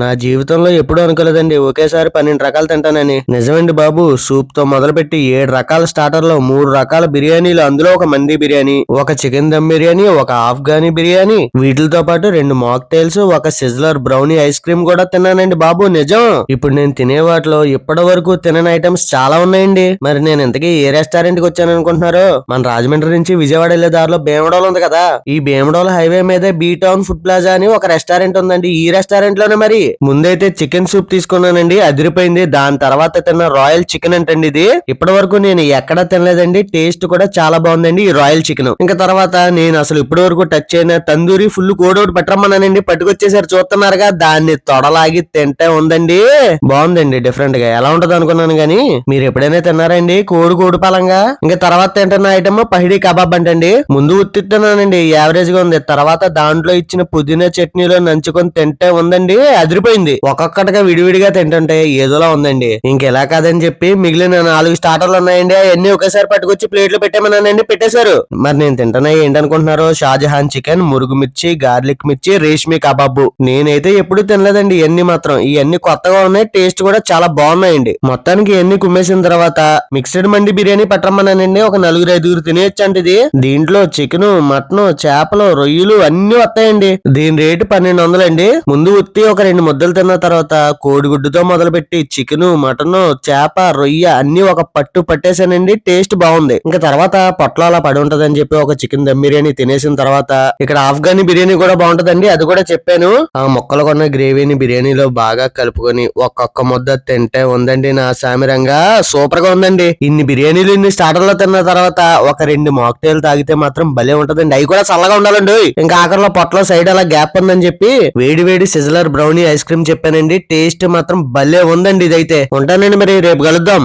నా జీవితంలో ఎప్పుడూ అనుకోలేదండి. ఒకేసారి పన్నెండు రకాలు తింటానని. నిజమండి బాబు సూప్తో మొదలుపెట్టి ఏడు రకాల స్టార్టర్లు మూడు రకాల బిర్యానీలు. అందులో ఒక మంది బిర్యానీ ఒక చికెన్ దమ్ బిర్యానీ ఒక ఆఫ్ఘనీ బిర్యానీ. వీటితో పాటు రెండు మాక్టైల్స్ ఒక సిజ్లర్ బ్రౌనీ ఐస్ క్రీమ్ కూడా తిన్నానండి బాబు. నిజం. ఇప్పుడు నేను తినే వాటిలో ఇప్పటి వరకు తినని ఐటమ్స్ చాలా ఉన్నాయండి. మరి నేను ఇంతకీ ఏ రెస్టారెంట్కి వచ్చాను అనుకుంటున్నారు మన రాజమండ్రి నుంచి విజయవాడ వెళ్ళే దారిలో భీమడోల్ ఉంది కదా. ఈ భీమడోల్ హైవే మీద బీ టౌన్ ఫుడ్ ప్లాజా అని ఒక రెస్టారెంట్ ఉందండి. ఈ రెస్టారెంట్లోనే మరి. ముందైతే చికెన్ సూప్ తీసుకున్నానండి అదిరిపోయింది. దాని తర్వాత తిన్న రాయల్ చికెన్ అంటండి ఇది. ఇప్పటి వరకు నేను ఎక్కడ తినలేదండి. టేస్ట్ కూడా చాలా బాగుందండి ఈ రాయల్ చికెన్. ఇంకా తర్వాత నేను అసలు ఇప్పటి వరకు టచ్ అయిన తందూరి ఫుల్ కోడోడు పట్టరమ్మన్నానండి పట్టుకొచ్చేసారు చూస్తున్నారుగా దాన్ని తొడలాగి తింటే ఉందండి. బాగుందండి డిఫరెంట్గా. ఎలా ఉంటది అనుకున్నాను గానీ మీరు ఎప్పుడైనా తిన్నారండి? కోడి కోడి పలంగా. ఇంకా తర్వాత తింటున్న ఐటమ్ పహిడి కబాబ్ అంటండి. ముందు ఉత్తిస్తున్నానండి యావరేజ్గా ఉంది. తర్వాత దాంట్లో ఇచ్చిన పుదీనా చట్నీలో నంచుకొని తింటే ఉందండి. అదిరిపోయింది ఒక్కొక్కటిగా విడివిడిగా తింటుంటే ఏదోలా ఉందండి. ఇంకెలా కాదని చెప్పి మిగిలిన నాలుగు స్టార్టర్లు ఉన్నాయండి. అవన్నీ ఒకేసారి పట్టుకొచ్చి ప్లేట్లు పెట్టామన్నానండి పెట్టేశారు. మరి నేను తింటున్నా ఏంటనుకుంటున్నారు? షాజహాన్ చికెన్ మురుగు మిర్చి గార్లిక్ మిర్చి రేష్మి కబాబు. నేనైతే ఎప్పుడు తినలేదండి ఇవన్నీ మాత్రం. ఇవన్నీ కొత్తగా ఉన్నాయి టేస్ట్ కూడా చాలా బాగున్నాయండి. మొత్తానికి ఇవన్నీ కుమ్మేసిన తర్వాత మిక్స్డ్ మండి బిర్యానీ పెట్టమన్నానండి. ఒక నలుగురు ఐదుగురు తినేయచ్చు అంటే ఇది. దీంట్లో చికెన్ మటన్ చేపలు రొయ్యలు అన్ని వస్తాయండి. దీని రేటు పన్నెండు వందలండి. ముందు ఉత్తి ఒక రెండు ముద్దలు తిన్న తర్వాత కోడిగుడ్డుతో మొదలుపెట్టి చికెన్ మటన్ చేప రొయ్య అన్ని ఒక పట్టు పట్టేసానండి టేస్ట్ బాగుంది. ఇంకా తర్వాత పొట్ల అలా పడి ఉంటదని చెప్పి ఒక చికెన్ దమ్ బిర్యానీ తినేసిన తర్వాత ఇక్కడ ఆఫ్ఘనీ బిర్యానీ కూడా బాగుంటదండి. అది కూడా చెప్పాను. ఆ ముక్కలు కొన్న గ్రేవీని బిర్యానీలో బాగా కలుపుకొని ఒక్కొక్క ముద్ద తింటే ఉందండి నా సామిరంగా. సూపర్గా ఉందండి. ఇన్ని బిర్యానీలు ఇన్ని స్టార్టర్లో తిన్న తర్వాత ఒక రెండు మాక్టైల్ తాగితే మాత్రం భలే ఉంటదండి. అవి కూడా చల్లగా ఉండాలండి. ఇంకా ఆఖరిలో పొట్ల సైడ్ అలా గ్యాప్ ఉందని చెప్పి వేడి వేడి సిజలర్ బ్రౌనీ ఐస్ క్రీమ్ చెప్పానండి. టేస్ట్ మాత్రం భలే ఉందండి ఇదైతే. ఉంటానండి మరి రేపు కలుద్దాం.